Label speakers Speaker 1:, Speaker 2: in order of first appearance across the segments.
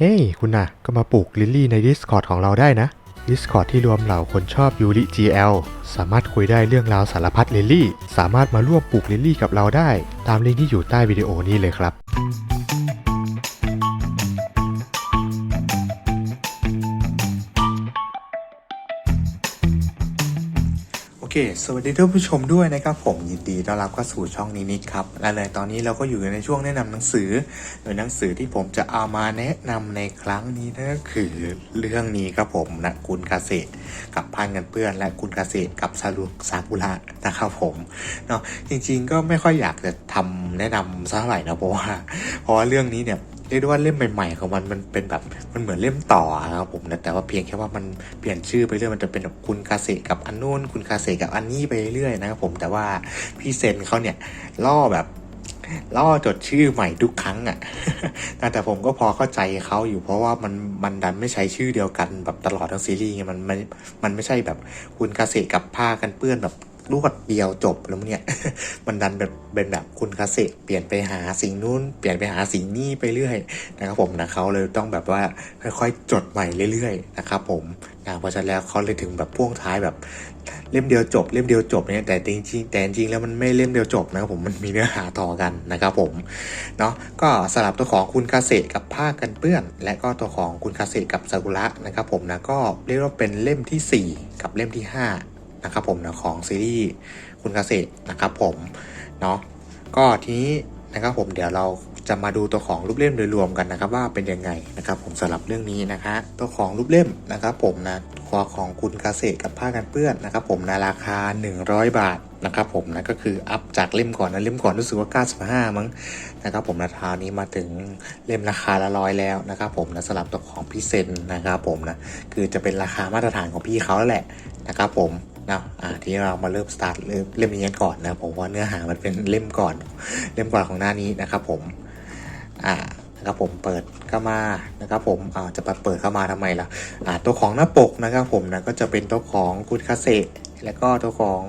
Speaker 1: เฮ้ย คุณน่ะ ก็มาปลูกลิลลี่ใน Discord ของเราได้นะ Discord ที่รวมเหล่าคนชอบยูริ GL สามารถคุยได้เรื่องราวสารพัดลิลลี่ สามารถมาร่วมปลูกลิลลี่กับเราได้ ตามลิงก์ที่อยู่ใต้วิดีโอนี้เลยครับ
Speaker 2: สวัสดีท่านผู้ชมด้วยนะครับผมยินดีต้อนรับเข้าสู่ช่องนี้นิดครับ และเลยตอนนี้เราก็อยู่ในช่วงแนะนำหนังสือโดยหนังสือที่ผมจะเอามาแนะนำในครั้งนี้นั่นก็คือเรื่องนี้ครับผมนะคุณเกษตรกับพันกันเปื้อน และคุณเกษตรกับซาลุซากุระนะครับผมเนาะจริงๆก็ไม่ค่อยอยากจะทำแนะนำสักเท่าไหร่นะเพราะว่าเพราะว่าเรื่องนี้เนี่ย เรียกได้ว่าเล่มใหม่ ๆ ของมันมันเป็นแบบมันเหมือนเล่มต่อครับผมนะแต่ว่าเพียงแค่ว่ามันเปลี่ยนชื่อไปเรื่อยมันจะเป็นแบบคุณคาเซกับอันนู้นคุณคาเซกับอันนี้ไปเรื่อยนะครับผมแต่ว่าพี่เซนเขาเนี่ยล่อแบบล่อจดชื่อใหม่ทุกครั้งอะ่ะแต่ผมก็พอเข้าใจเขาอยู่เพราะว่ามันมันดันไม่ใช้ชื่อเดียวกันแบบตลอดทั้งซีรีส์ไงมันมันมันไม่ใช่แบบคุณคาเซกับผ้ากันเปื้อนแบบ รวดเดียวจบแล้วเนี่ย มันดันแบบเป็นแบบคุณคาเซเปลี่ยนไปหาสิ่งนู้น เปลี่ยนไปหาสิ่งนี้ไปเรื่อยนะครับผมนะเขาเลยต้องแบบว่าค่อยๆจดใหม่เรื่อยๆนะครับผมนะเพราะฉะนั้นแล้วเขาเลยถึงแบบพ่วงท้ายแบบเล่มเดียวจบเล่มเดียวจบเนี่ยแต่จริงๆแต่จริงๆแล้วมันไม่เล่มเดียวจบนะครับผมมันมีเนื้อหาต่อกันนะครับผมเนาะก็สลับตัวของคุณคาเซกับผ้ากันเปื้อน และก็ตัวของคุณคาเซกับซากุระนะครับผมนะก็เรียกว่าเป็นเล่มทีสี่4 กับเล่มที่5 นะครับผมนะของซีรีส์คุณเกษตรนะครับผมเนาะก็ทีนี้นะครับผมเดี๋ยวเราจะมาดูตัวของรูปเล่มโดยรวมกันนะครับ ว่าเป็นยังไงนะครับ ผมสำหรับเรื่องนี้นะคะตัวของรูปเล่มนะครับ ผมนะตัวของคุณเกษตรกับผ้ากันเปื้อนนะครับ ผมนะราคา 100 บาทนะครับ ผมนะก็คืออัพจากเล่มก่อนนะเล่มก่อนรู้สึกว่า 95 มั้งนะครับ ผมราคานี้มาถึงเล่มราคาละร้อยแล้วนะครับ ผมนะสำหรับตัวของพี่เซนนะครับ ผมนะคือจะเป็นราคามาตรฐานของพี่เขาแหละนะครับ ผม นะที่เรามาเริ่มสตาร์ทเล่มนี้กันก่อนนะผมว่าเนื้อหามันเป็นเล่มก่อน เล่มก่อนของหน้านี้นะครับผมอ่านะครับผมเปิดเข้ามานะครับผมอ่าจะมาเปิดเข้ามาทำไมล่ะอ่าตัวของหน้าปกนะครับผมนะก็จะเป็นตัวของคุณคาเซแล้วก็ตัวของ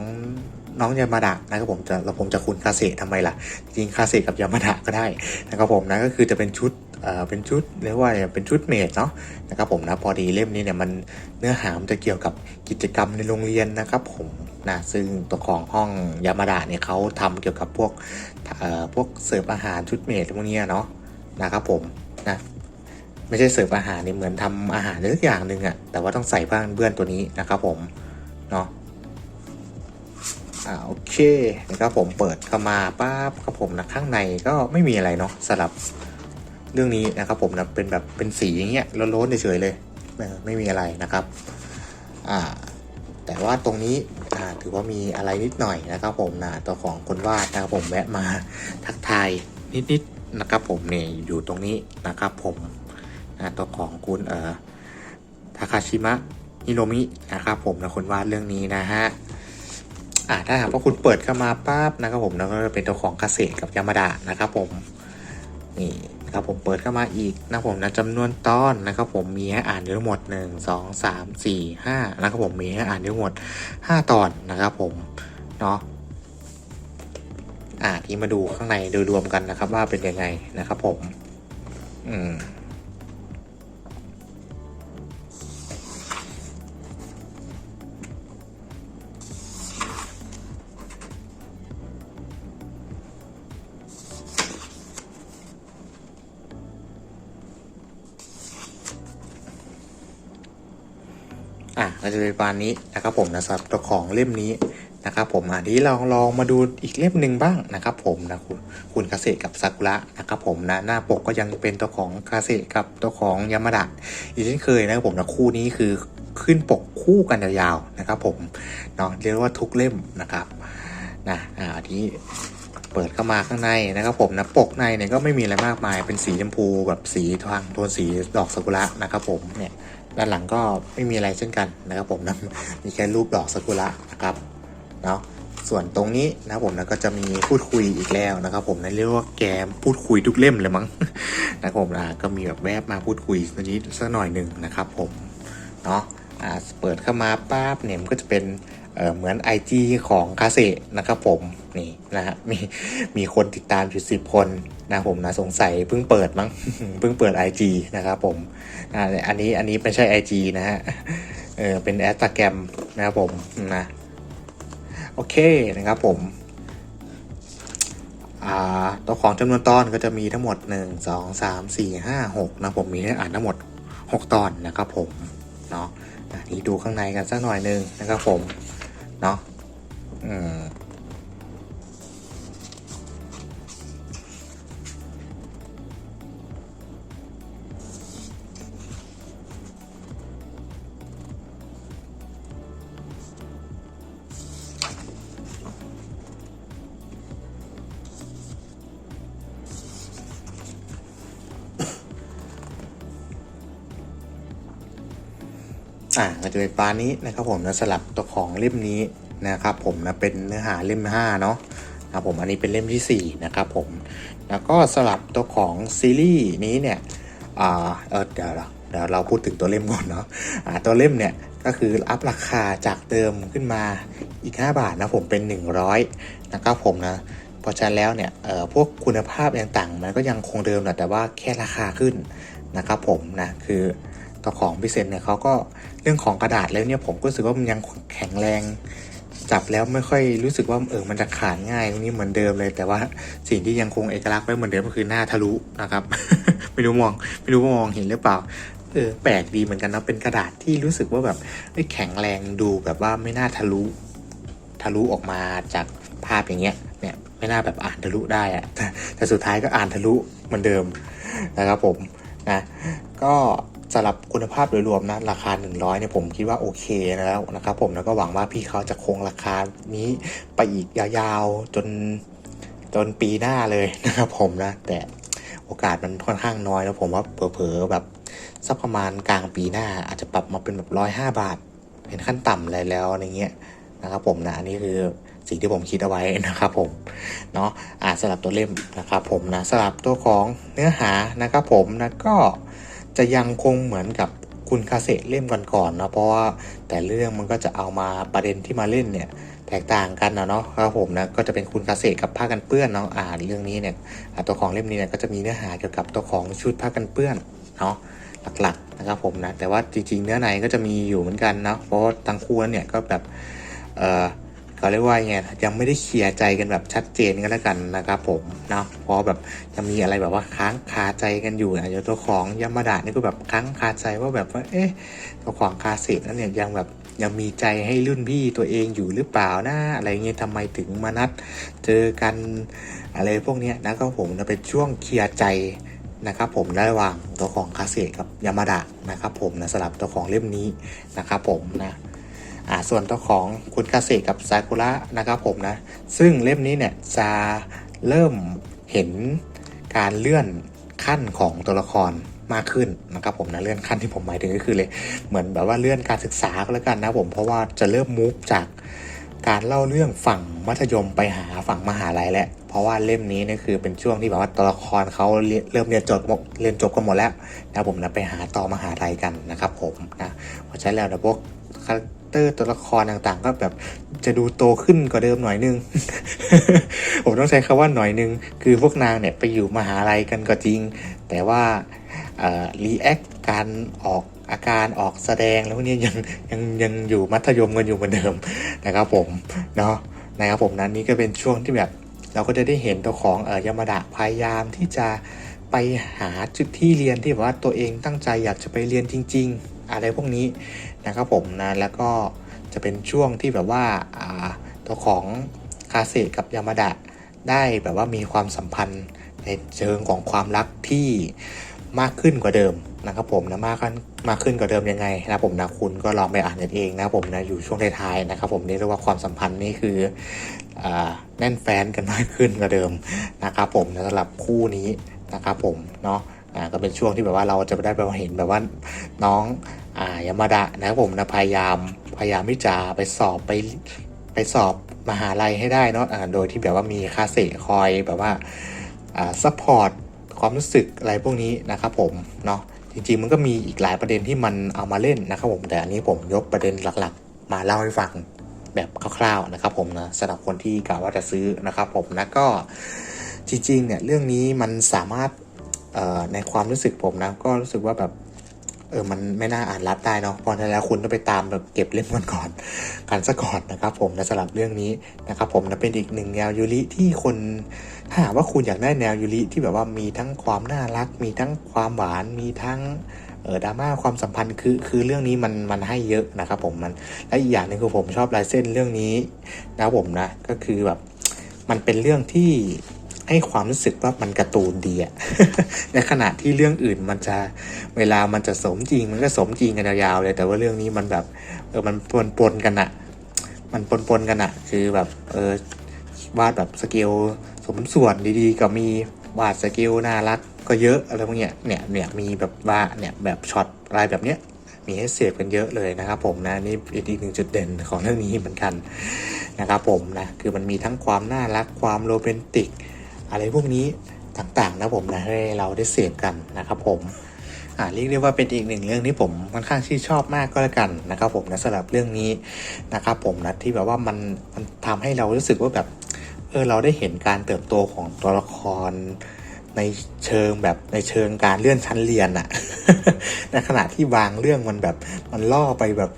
Speaker 2: น้องยามาดะนะครับผมจะเราผมจะคุณคาเซทำไมล่ะ จริงคาเซกับยามาดะก็ได้นะครับผมนะก็คือจะเป็นชุด เป็นชุดเรียกว่าเป็นชุดเมดเนาะนะครับผมนะพอดีเล่มนี้เนี่ยมันเนื้อหามันจะเกี่ยวกับกิจกรรมในโรงเรียนนะครับผมนะซึ่งตัวของห้องยามาดะเนี่ยเขาทำเกี่ยวกับพวกพวกเสิร์ฟอาหารชุดเมดพวกเนี้ยเนาะนะครับผมนะไม่ใช่เสิร์ฟอาหารนี่เหมือนทำอาหารอะไรสักอย่างหนึ่งอะแต่ว่าต้องใส่ผ้านเบื้อนตัวนี้นะครับผมเนาะอ่าโอเคนะครับผมเปิดเข้ามาปั๊บครับผมนะข้างในก็ไม่มีอะไรเนาะสำหรับ เรื่องนี้นะครับผมนะเป็นแบบเป็นสีอย่างเงี้ยโล้นๆเฉยๆเลยไม่มีอะไรนะครับอ่าแต่ว่าตรงนี้ถือว่ามีอะไรนิดหน่อยนะครับผมนะตัวของคนวาดนะครับผมแวะมาทักทายนิดๆนะครับผมเนี่ยอยู่ตรงนี้นะครับผมนะตัวของคุณเอ่อทาคาชิมะฮิโรมินะครับผมนะคนวาดเรื่องนี้นะฮะอ่าถ้าหากว่าคุณเปิดเข้ามาปั๊บนะครับผมแล้วก็จะเป็นตัวของเกษตรกับยามาดะนะครับผมนี่ นะครับผมเปิดเข้ามาอีกนะครับผมนะจำนวนตอนนะครับผมมีให้อ่านอยู่ทั้งหมด 1 2 3 4 5นะครับผมมีให้อ่านอยู่ทั้งหมด 5 ตอนนะครับผมเนาะอ่าที่มาดูข้างในโดยรวมกันนะครับว่าเป็นยังไงนะครับผม อืม ก็จะเป็นประมาณนี้นะครับผมนะสำหรับตัวของเล่มนี้นะครับผมอะทีนี้เราลองมาดูอีกเล่มหนึ่งบ้างนะครับผมนะคุณคุณคาเซกับซากุระนะครับผมนะหน้าปกก็ยังเป็นตัวของคาเซกับตัวของยามาดะอีกเช่นเคยนะครับผมนะคู่นี้คือขึ้นปกคู่กันยาวๆนะครับผมเนาะเรียกว่าทุกเล่มนะครับนะอ่าทีนี้เปิดเข้ามาข้างในนะครับผมนะปกในเนี่ยก็ไม่มีอะไรมากมายเป็นสีชมพูแบบสีทางโทนสีดอกซากุระนะครับผมเนี่ย ด้านหลังก็ไม่มีอะไรเช่นกันนะครับผมนะมีแค่รูปดอกซากุระนะครับเนาะส่วนตรงนี้นะครับผมนะก็จะมีพูดคุยอีกแล้วนะครับ ผมนะเรียกว่าแกมพูดคุยทุกเล่มเลยมั้งนะครับผมนะก็มีแบบแวบมาพูดคุยตัวนี้สักหน่อยหนึ่งนะครับ ผมเนาะอ่าเปิดเข้ามาปั๊บเนี่ยมันก็จะเป็น เหมือน IG ของคาเซนะครับผมนี่นะฮะมีมีคนติดตามอยู่สิบคนนะผมนะสงสัยเพิ่งเปิดมั้งเพิ่งเปิด IG นะครับผมอ่าอันนี้อันนี้ไม่ใช่ IG นะฮะเออเป็นแอสตาแกรมนะครับผมนะโอเคนะครับผมอ่าตัวของจำนวนตอนก็จะมีทั้งหมด 1 2 3 4 5 6นะผมมีให้อ่านทั้งหมด 6 ตอนนะครับผมเนาะอะนี่ดูข้างในกันสักหน่อยหนึงนะครับผม เนา อ่าก็จะเป็นปลานี้นะครับผมนะสลับตัวของเล่มนี้นะครับผมนะเป็นเนื้อหาเล่ม5เนาะนะผมอันนี้เป็นเล่มทีสี่ 4 นะครับผมแล้วก็สลับตัวของซีรีส์นี้เนี่ยอ่าเออเดี๋ยวเราเดี๋ยวเราพูดถึงตัวเล่มก่อนเนาะอ่าตัวเล่มเนี่ยก็คืออัพราคาจากเดิมขึ้นมาอีก 5 บาทนะผมเป็น 100นะครับผมนะเพราะฉะนั้นแล้วเนี่ยเอ่อพวกคุณภาพต่างๆมันก็ยังคงเดิมแหละแต่ว่าแค่ราคาขึ้นนะครับผมนะคือ ตัวของพิเศษเนี่ยเขาก็เรื่องของกระดาษแล้วเนี่ยผมก็รู้สึกว่ามันยังแข็งแรง จับแล้วไม่ค่อยรู้สึกว่าเออมันจะขาดง่ายตรงนี่เหมือนเดิมเลย แต่ว่าสิ่งที่ยังคงเอกลักษณ์ไว้เหมือนเดิมก็คือหน้าทะลุนะครับ ไม่รู้มองไม่รู้ว่ามองเห็นหรือเปล่าเออแปลกดีเหมือนกันนะเป็นกระดาษที่รู้สึกว่าแบบแข็งแรงดูแบบว่าไม่น่าทะลุทะลุออกมาจากภาพอย่างเงี้ยเนี่ยไม่น่าแบบอ่านทะลุได้อะแต่สุดท้ายก็อ่านทะลุเหมือนเดิมนะครับผมนะก็ สำหรับคุณภาพโดยรวมนะราคา 100เนี่ยผมคิดว่าโอเคแล้วนะครับผมแล้วก็หวังว่าพี่เขาจะคงราคานี้ไปอีกยาวๆจนจนปีหน้าเลยนะครับผมนะ แต่โอกาสมันค่อนข้างน้อยแล้วผมว่าเผลอๆแบบสักประมาณกลางปีหน้า อาจจะปรับมาเป็นแบบร้อยห้าบาท เป็นขั้นต่ำอะไรแล้วอะไรเงี้ยนะครับผมนะอันนี้คือสิ่งที่ผมคิดเอาไว้นะครับผมเนาะอ่าสลับตัวเล่มนะครับผมนะสลับตัวของเนื้อหานะครับผมนะก็ จะยังคงเหมือนกับคุณคาเซเล่มก่อนๆนะเพราะว่าแต่เรื่องมันก็จะเอามาประเด็นที่มาเล่นเนี่ยแตกต่างกันนะเนาะครับผมนะก็จะเป็นคุณคาเซกับผ้ากันเปื้อนเนาะอ่านเรื่องนี้เนี่ยอ่าตัวของเล่มนี้เนี่ยก็จะมีเนื้อหาเกี่ยวกับตัวของชุดผ้ากันเปื้อนเนาะหลักๆนะครับผมนะแต่ว่าจริงๆเนื้อในก็จะมีอยู่เหมือนกันนะเพราะทั้งคู่นั้นเนี่ยก็แบบเอ่อ เขาเรียกว่าไงยังไม่ได้เคลียร์ใจกันแบบชัดเจนกันแล้วกันนะครับผมเนาะเพราะแบบจะมีอะไรแบบว่าค้างคาใจกันอยู่นะอย่างตัวของยามาดะนี่ก็แบบค้างคาใจว่าแบบว่าเอ๊ะตัวของคาเซตนั้นเนี่ยยังแบบยังมีใจให้รุ่นพี่ตัวเองอยู่หรือเปล่านะอะไรเงี้ยทำไมถึงมานัดเจอกันอะไรพวกเนี้ยนะครับผมนะเป็นช่วงเคลียร์ใจนะครับผมระหว่างตัวของคาเซกับยามาดะนะครับผมนะสลับตัวของเล่มนี้นะครับผมนะ อ่าส่วนตัวของคุณคาเซกับซากุระนะครับผมนะ ซึ่งเล่มนี้เนี่ยจะเริ่มเห็นการเลื่อนขั้นของตัวละครมากขึ้นนะครับผมนะเลื่อนขั้นที่ผมหมายถึงก็คือเลยเหมือนแบบว่าเลื่อนการศึกษาก็แล้วกันนะผมเพราะว่าจะเริ่มมูฟจากการเล่าเรื่องฝั่งมัธยมไปหาฝั่งมหาลัยแล้วเพราะว่าเล่มนี้เนี่ยคือเป็นช่วงที่แบบว่าตัวละครเขาเริ่มเรียนจบเรียนจบกันหมดแล้วนะผมนะไปหาต่อมหาลัยกันนะครับผมนะเพราะฉะนั้นแล้วนะพวก เตอร์ตัวละครต่างๆ ก็แบบจะดูโตขึ้นกว่าเดิมหน่อยนึง ผมต้องใช้คำว่าหน่อยนึง คือพวกนางเนี่ยไปอยู่มหาลัยกันก็จริง แต่ว่ารีแอคการออกอาการออกแสดงแล้วพวกนี้ยังยังยังอยู่มัธยมกันอยู่เหมือนเดิมนะครับผมเนาะนะครับผมนั้นนี้ก็เป็นช่วงที่แบบเราก็จะได้เห็นตัวของเออยามาดะพยายามที่จะไปหาจุดที่เรียนที่แบบว่าตัวเองตั้งใจอยากจะไปเรียนจริง ๆ อะไรพวกนี้ นะครับผมนะแล้วก็จะเป็นช่วงที่แบบว่าตัวของคาเซกับยามาดะได้แบบว่ามีความสัมพันธ์ในเชิงของความรักที่มากขึ้นกว่าเดิมนะครับผมนะมากขึ้นมากขึ้นกว่าเดิมยังไงนะผมนะคุณก็ลองไปอ่านกันเองนะผมนะอยู่ช่วงท้ายๆนะครับผมนี่เรียกว่าความสัมพันธ์นี่คืออแน่นแฟนกันมากขึ้นกว่าเดิมนะครับผมนะสำหรับคู่นี้นะครับผมเนาะก็เป็นช่วงที่แบบว่าเราจะได้ไปเห็นแบบว่าน้อง อ่ายามาดะนะครับผมนะพยายามพยายามที่จะไปสอบไปไปสอบมหาลัยให้ได้เนาะอ่าโดยที่แบบว่ามีคาเซคอยแบบว่าอ่าซัพพอร์ตความรู้สึกอะไรพวกนี้นะครับผมเนาะจริงๆมันก็มีอีกหลายประเด็นที่มันเอามาเล่นนะครับผมแต่อันนี้ผมยกประเด็นหลักๆ มาเล่าให้ฟังแบบคร่าวๆนะครับผมนะสำหรับคนที่กะว่าจะซื้อนะครับผมนะก็จริงๆเนี่ยเรื่องนี้มันสามารถเอ่อในความรู้สึกผมนะก็รู้สึกว่าแบบ เออมันไม่น่าอ่านรัดได้เนาะเพราะนั้นแล้วคุณต้องไปตามแบบเก็บเล่มกันก่อนกันซะก่อนนะครับ ผมนะสำหรับเรื่องนี้นะครับ ผมนะเป็นอีกหนึ่งแนวยูริที่คนถ้าหากว่าคุณอยากได้แนวยูริที่แบบว่ามีทั้งความน่ารัก มีทั้งความหวานมีทั้งเออดราม่าความสัมพันธ์คือคือเรื่องนี้มันมันให้เยอะนะครับผมมันและอีกอย่างหนึงคือผมชอบลายเส้นเรื่องนี้นะครับผมนะก็คือแบบมันเป็นเรื่องที่ ให้ความรู้สึกว่ามันการ์ตูนดีอะในขณะที่เรื่องอื่นมันจะเวลามันจะสมจริง มันก็สมจริงกันยาวๆเลยแต่ว่าเรื่องนี้มันแบบเออมันปนปนๆกันอะมันปนปนๆกันอะคือแบบเออวาดแบบสเกลสมส่วนดีๆ ก็มีวาดสเกลน่ารักก็เยอะอะไรพวกเนี้ยเนี่ยเนี่ยมีแบบว่าเนี่ยแบบช็อตลายแบบเนี้ยมีให้เสพกันเยอะเลยนะครับผมนะนี่อีกหนึ่งจุดเด่นของเรื่องนี้เหมือนกันนะครับผมนะคือมันมีทั้งความน่ารักความโรแมนติก อะไรพวกนี้ต่างๆนะผมนะให้เราได้เสพกันนะครับผมอ่าเรียกได้ว่าเป็นอีกหนึ่งเรื่องที่ผมค่อนข้างที่ชอบมากก็แล้วกันนะครับผมนะสำหรับเรื่องนี้นะครับผมนะที่แบบว่ามันมันทำให้เรารู้สึกว่าแบบเออเราได้เห็นการเติบโตของตัวละครในเชิงแบบในเชิงการเลื่อนชั้นเรียนอะในขณะที่บางเรื่องมันแบบมันล่อไปแบบ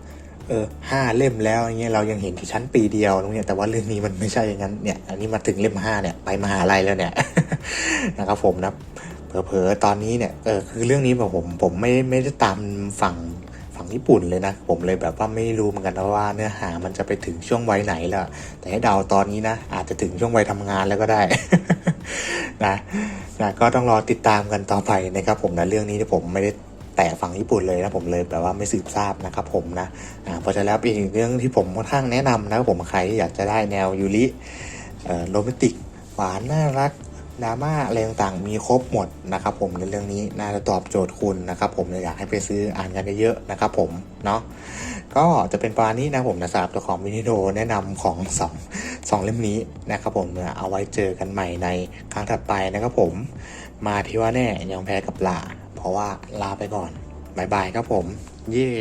Speaker 2: เออห้าเล่มแล้วอย่างเงี้ยเรายังเห็นที่ชั้นปีเดียวตรงเนี้ยแต่ว่าเรื่องนี้มันไม่ใช่อย่างนั้นเนี่ยอันนี้มาถึงเล่มห้าเนี่ยไปมหาลัยแล้วเนี่ยนะครับผมนะเผลอๆตอนนี้เนี่ยเออคือเรื่องนี้แบบผมผมไม่ไม่ได้ตามฝั่งฝั่งญี่ปุ่นเลยนะผมเลยแบบว่าไม่รู้เหมือนกันว่าเนื้อหามันจะไปถึงช่วงวัยไหนแล้วแต่ให้เดาตอนนี้นะอาจจะถึงช่วงวัยทำงานแล้วก็ได้นะนะก็ต้องรอติดตามกันต่อไปนะครับผมนะเรื่องนี้ที่ผมไม่ได้ แตะฝั่งญี่ปุ่นเลยนะผมเลยแบบว่าไม่สืบทราบนะครับผมนะเพราะฉะนั้นแล้วเป็นอีกเรื่องที่ผมค่อนข้างแนะนำนะครับผมใครที่อยากจะได้แนวยูริโรแมนติกหวานน่ารักดราม่าอะไรต่างๆมีครบหมดนะครับผมในเรื่องนี้น่าจะตอบโจทย์คุณนะครับผมเลยอยากให้ไปซื้ออ่านกันเยอะๆนะครับผมเนาะก็จะเป็นประมาณนี้นะผมนะสำหรับตัวของมินิโดแนะนำของสองสองเล่มนี้นะครับผมเอาไว้เจอกันใหม่ในครั้งถัดไปนะครับผมมาที่ว่าแน่ยังแพ้กับลา เพราะว่าลาไปก่อนบายบายครับผม เย่